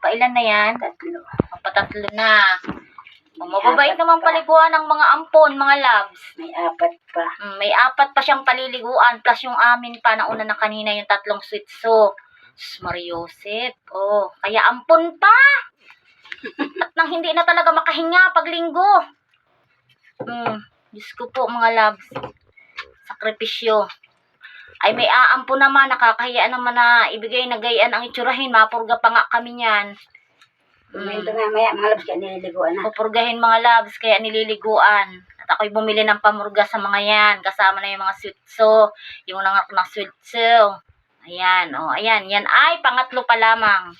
Magpailan na yan? Tatlo. Magpatatlo na. Mababait naman paliguan ng mga ampon, mga loves. May apat pa. Mm, may apat pa siyang paliliguan plus yung amin pa na una na kanina yung tatlong sweet so. Mariosep. Oh, kaya ampon pa. At nang hindi na talaga makahinga pag linggo. Hmm, Diyos ko po mga loves. Sakripisyo. Ay may aampo naman, nakakahiya naman na ibigay na gayaan ang itsurahin. Mapurga pa nga kami niyan. Mm. Ito nga maya, mga labs ka nililiguan na. Pupurgahin mga loves, kaya nililiguan. At ako'y bumili ng pamurga sa mga yan. Kasama na yung mga sweetso, yung nangak na sweetso. Ayan, oh, ayan. Yan ay pangatlo pa lamang.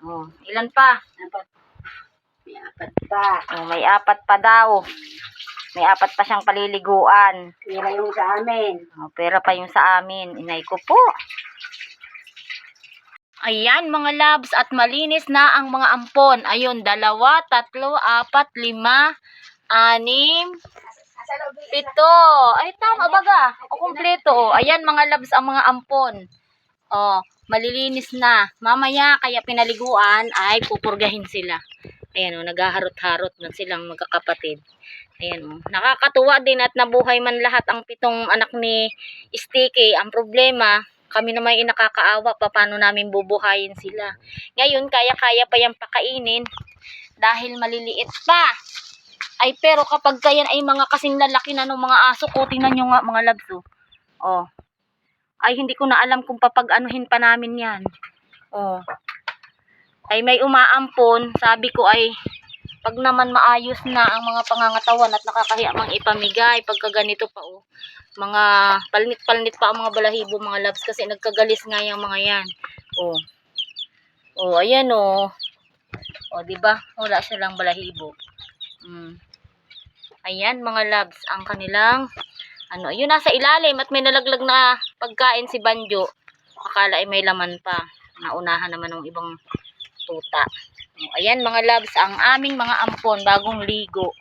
Oh, ilan pa? Apat. May apat pa. Oh, may apat pa daw. May apat pa siyang paliliguan. Pira yung sa amin. Oh, pera pa yung sa amin. Inay ko po. Ayan mga labs at malinis na ang mga ampon. Ayun, dalawa, tatlo, apat, lima, anim, pito. Ay, tama baga. O, kumpleto. O, ayan mga labs ang mga ampon. O, malilinis na. Mamaya, kaya pinaliguan, ay pupurgahin sila. Ayan o, naghaharot-harot man silang magkakapatid. Ayan o, nakakatuwa din at nabuhay man lahat ang pitong anak ni Sticky. Ang problema, kami naman yung nakakaawa pa paano namin bubuhayin sila. Ngayon, kaya-kaya pa yung pakainin dahil maliliit pa. Ay, pero kapag kayan ay mga kasing lalaki na ng mga aso ko, tingnan nyo nga mga labs, oh. Oh. Ay, hindi ko na alam kung papag-anuhin pa namin yan. Oh. Ay, may umaampon. Sabi ko ay, pag naman maayos na ang mga pangangatawan at nakakahiya mang ipamigay, pagka ganito pa, oh. Mga palinit-palinit pa ang mga balahibo, mga labs, kasi nagkagalis nga yung mga yan. Oh. Oh, ayan, oh. Oh, di ba? Wala silang balahibo. Mm. Ayan, mga labs, ang kanilang ano, yun nasa ilalim at may nalaglag na pagkain si Banjo. Akala ay may laman pa. Naunahan naman ng ibang tuta. Ayan mga labs, ang aming mga ampon, bagong ligo.